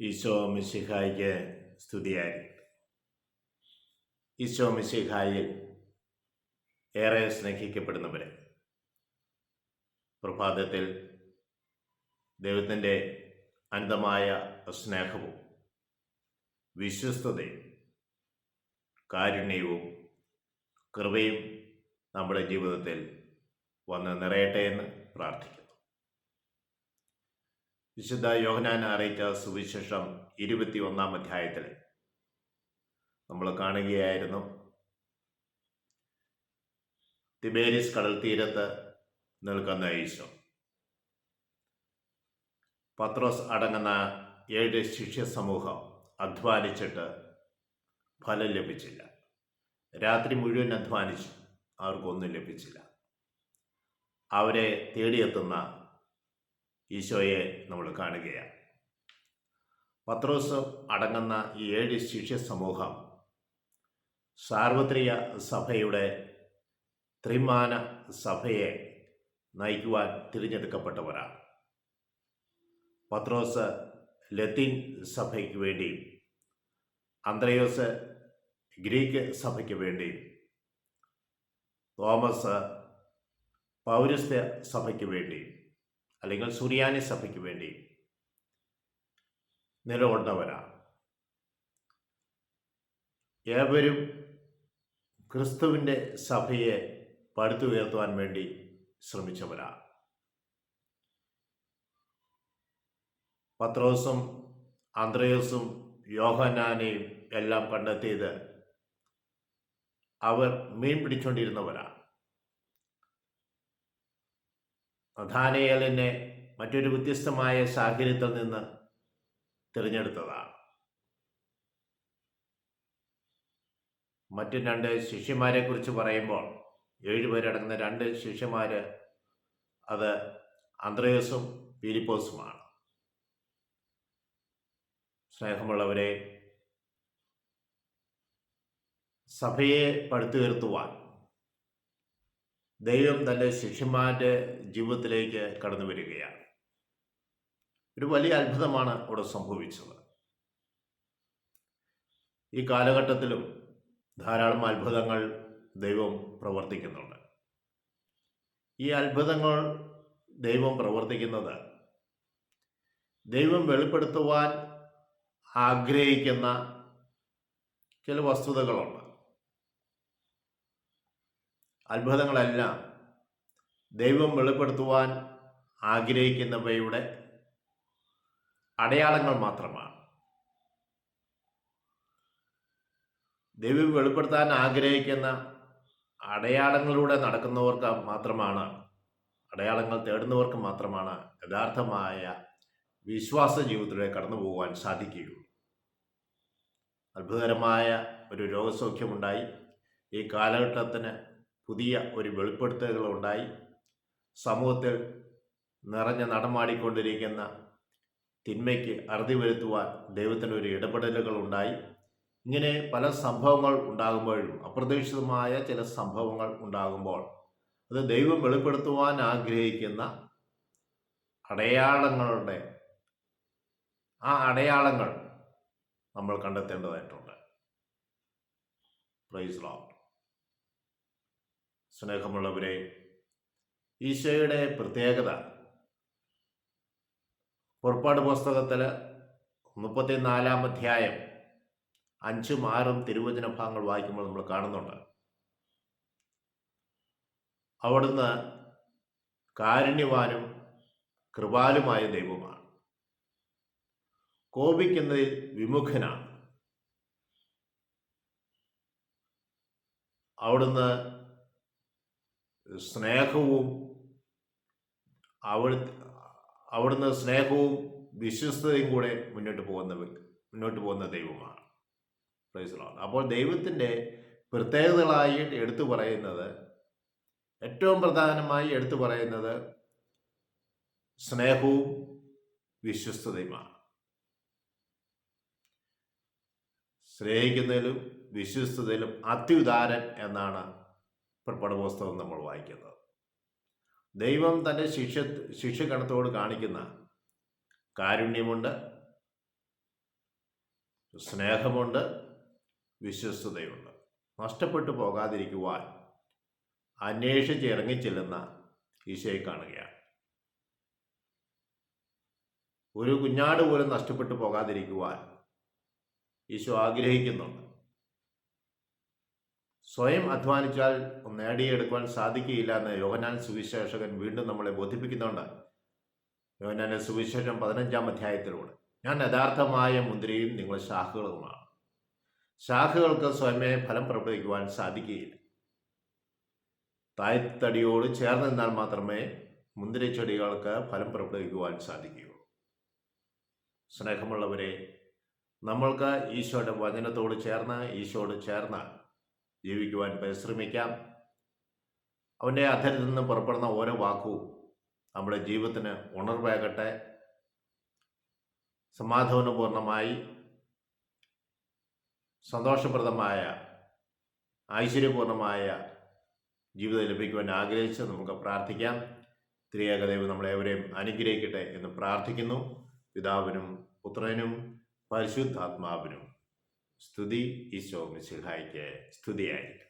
ഈശോ മിശിഹായിക്ക് സ്തുതിയായിരിക്കട്ടെ ഈശോ മിശിഹായിൽ ഏറെ സ്നേഹിക്കപ്പെടുന്നവരെ. പ്രഭാതത്തിൽ ദൈവത്തിന്റെ അനന്തമായ സ്നേഹവും വിശ്വസ്തതയും കാരുണ്യവും കൃപയും നമ്മുടെ ജീവിതത്തിൽ വന്ന് നിറയട്ടെ എന്ന് പ്രാർത്ഥിക്കുന്നു. വിശുദ്ധ യോഹനാൻ അറിയിച്ച സുവിശേഷം ഇരുപത്തി ഒന്നാം അധ്യായത്തിൽ നമ്മൾ കാണുകയായിരുന്നു. തിബേരിസ് കടൽ തീരത്ത് നിൽക്കുന്ന ഈശോ പത്രോസ് അടങ്ങുന്ന ഏഴ് ശിഷ്യ സമൂഹം അധ്വാനിച്ചിട്ട് ഫലം ലഭിച്ചില്ല. രാത്രി മുഴുവൻ അധ്വാനിച്ചു. അവർക്കൊന്നും ലഭിച്ചില്ല. അവരെ തേടിയെത്തുന്ന ഈശോയെ നമ്മൾ കാണുകയാണ്. പത്രോസ് അടങ്ങുന്ന ഈ ഏഴ് ശിഷ്യ സമൂഹം സാർവത്രിക സഭയുടെ ത്രിമാന സഭയെ നയിക്കുവാൻ തിരഞ്ഞെടുക്കപ്പെട്ടവരാണ്. പത്രോസ് ലത്തീൻ സഭയ്ക്ക് വേണ്ടിയും അന്ത്രയോസ് ഗ്രീക്ക് സഭയ്ക്ക് വേണ്ടിയും തോമസ് പൗരസ്ത്യ സഭയ്ക്ക് വേണ്ടിയും അല്ലെങ്കിൽ സുറിയാനി സഭയ്ക്ക് വേണ്ടി നിലകൊണ്ടവരാണ് ഏവരും ക്രിസ്തുവിന്റെ സഭയെ പടുത്തുയർത്തുവാൻ വേണ്ടി ശ്രമിച്ചവരാണ് പത്രോസും ആന്ത്രയോസും യോഹനാനെയും എല്ലാം കണ്ടെത്തിയത് അവർ മീൻ പിടിച്ചുകൊണ്ടിരുന്നവരാണ് നഥാനയലിനെ മറ്റൊരു വ്യത്യസ്തമായ സാഹചര്യത്തിൽ നിന്ന് തിരഞ്ഞെടുത്തതാണ്. മറ്റു രണ്ട് ശിഷ്യന്മാരെ കുറിച്ച് പറയുമ്പോൾ ഏഴുപേരടങ്ങുന്ന രണ്ട് ശിഷ്യന്മാർ അത് അന്ത്രയോസും ഫിലിപ്പോസുമാണ് സ്നേഹമുള്ളവരെ സഭയെ പടുത്തുയർത്തുവാൻ ദൈവം തന്റെ ശിഷ്യന്മാരുടെ ജീവിതത്തിലേക്ക് കടന്നു വരികയാണ്. ഒരു വലിയ അത്ഭുതമാണ് അവിടെ സംഭവിച്ചത്. ഈ കാലഘട്ടത്തിലും ധാരാളം അത്ഭുതങ്ങൾ ദൈവം പ്രവർത്തിക്കുന്നുണ്ട്. ഈ അത്ഭുതങ്ങൾ ദൈവം പ്രവർത്തിക്കുന്നത് ദൈവം വെളിപ്പെടുത്തുവാൻ ആഗ്രഹിക്കുന്ന ചില വസ്തുതകളുണ്ട്. അത്ഭുതങ്ങളെല്ലാം ദൈവം വെളിപ്പെടുത്തുവാൻ ആഗ്രഹിക്കുന്നവയുടെ അടയാളങ്ങൾ മാത്രമാണ്. ദൈവം വെളിപ്പെടുത്താൻ ആഗ്രഹിക്കുന്ന അടയാളങ്ങളിലൂടെ നടക്കുന്നവർക്ക് മാത്രമാണ് അടയാളങ്ങൾ തേടുന്നവർക്ക് മാത്രമാണ് യഥാർത്ഥമായ വിശ്വാസ ജീവിതത്തിലൂടെ കടന്നു പോകുവാൻ സാധിക്കുകയുള്ളൂ. അത്ഭുതകരമായ ഒരു രോഗസൗഖ്യമുണ്ടായി ഈ കാലഘട്ടത്തിന് പുതിയ ഒരു വെളിപ്പെടുത്തലുകളുണ്ടായി സമൂഹത്തിൽ നിറഞ്ഞു നടമാടിക്കൊണ്ടിരിക്കുന്ന തിന്മയ്ക്ക് അറുതി വരുത്തുവാൻ ദൈവത്തിന് ഒരു ഇടപെടലുകളുണ്ടായി ഇങ്ങനെ പല സംഭവങ്ങൾ ഉണ്ടാകുമ്പോഴും അപ്രതീക്ഷിതമായ ചില സംഭവങ്ങൾ ഉണ്ടാകുമ്പോൾ അത് ദൈവം വെളിപ്പെടുത്തുവാൻ ആഗ്രഹിക്കുന്ന അടയാളങ്ങളുടെ ആ അടയാളങ്ങൾ നമ്മൾ കണ്ടെത്തേണ്ടതായിട്ടുണ്ട്. പ്രൈസ് ലോഡ് സ്നേഹമുള്ളവരെ ഈശോയുടെ പ്രത്യേകത. പുറപ്പാട് പുസ്തകത്തിൽ മുപ്പത്തിനാലാം അധ്യായം അഞ്ചും ആറും തിരുവചന ഭാഗങ്ങൾ വായിക്കുമ്പോൾ നമ്മൾ കാണുന്നുണ്ട്. അവിടുന്ന് കാരുണ്യവാനും കൃപാലുമായ ദൈവമാണ്. കോപിക്കുന്നതിൽ വിമുഖനാണ്. അവിടുന്ന് സ്നേഹവും അവിടു അവിടുന്ന് സ്നേഹവും വിശ്വസ്തയും കൂടെ മുന്നോട്ട് പോകുന്ന മുന്നോട്ട് പോകുന്ന ദൈവമാണ്. അപ്പോൾ ദൈവത്തിന്റെ പ്രത്യേകതകളായി എടുത്തു പറയുന്നത് ഏറ്റവും പ്രധാനമായി എടുത്തു പറയുന്നത് സ്നേഹവും വിശ്വസ്തതയുമാണ്. സ്നേഹിക്കുന്നതിലും വിശ്വസ്തതയിലും അത്യുദാരൻ എന്നാണ് പുറപ്പാട് പുസ്തകം നമ്മൾ വായിക്കുന്നത്. ദൈവം തന്റെ ശിക്ഷ ശിക്ഷകണത്തോട് കാണിക്കുന്ന കാരുണ്യമുണ്ട് സ്നേഹമുണ്ട് വിശ്വസ്തതയുണ്ട്. നഷ്ടപ്പെട്ടു പോകാതിരിക്കുവാൻ അന്വേഷിച്ച് ഇറങ്ങിച്ചെല്ലുന്ന ഈശോയെ കാണുകയാണ്. ഒരു കുഞ്ഞാട് പോലും നഷ്ടപ്പെട്ടു പോകാതിരിക്കുവാൻ ഈശോ ആഗ്രഹിക്കുന്നുണ്ട്. സ്വയം അധ്വാനിച്ചാൽ നേടിയെടുക്കുവാൻ സാധിക്കുകയില്ല എന്ന് യോഹനാൻ സുവിശേഷകൻ വീണ്ടും നമ്മളെ ബോധിപ്പിക്കുന്നുണ്ട്. യോഹനാന്റെ സുവിശേഷം പതിനഞ്ചാം അധ്യായത്തിലൂടെ. ഞാൻ യഥാർത്ഥമായ മുന്തിരിയും നിങ്ങൾ ശാഖകളുമാണ്. ശാഖകൾക്ക് സ്വയമേ ഫലം പ്രവർത്തിക്കുവാൻ സാധിക്കുകയില്ല. തായ്തടിയോട് ചേർന്ന് നിന്നാൽ മാത്രമേ മുന്തിരി ചെടികൾക്ക് ഫലം പ്രവർത്തിക്കുവാൻ സാധിക്കുകയുള്ളൂ. സ്നേഹമുള്ളവരെ നമ്മൾക്ക് ഈശോയുടെ വചനത്തോട് ചേർന്ന് ഈശോയോട് ചേർന്ന് ജീവിക്കുവാൻ പരിശ്രമിക്കാം. അവന്റെ അധരത്തിൽ നിന്ന് പുറപ്പെടുന്ന ഓരോ വാക്കും നമ്മുടെ ജീവിതത്തിന് ഉണർവേകട്ടെ. സമാധാനപൂർണമായി സന്തോഷപ്രദമായ ഐശ്വര്യപൂർണമായ ജീവിതം ലഭിക്കുവാൻ ആഗ്രഹിച്ച് നമുക്ക് പ്രാർത്ഥിക്കാം. ത്രിയേകദേവ് നമ്മളെവരെയും അനുഗ്രഹിക്കട്ടെ എന്ന് പ്രാർത്ഥിക്കുന്നു. പിതാവിനും പുത്രനും പരിശുദ്ധാത്മാവിനും സ്തുതി ഈശോ മിശിഹായിക്ക് സ്തുതിയായിരിക്കട്ടെ.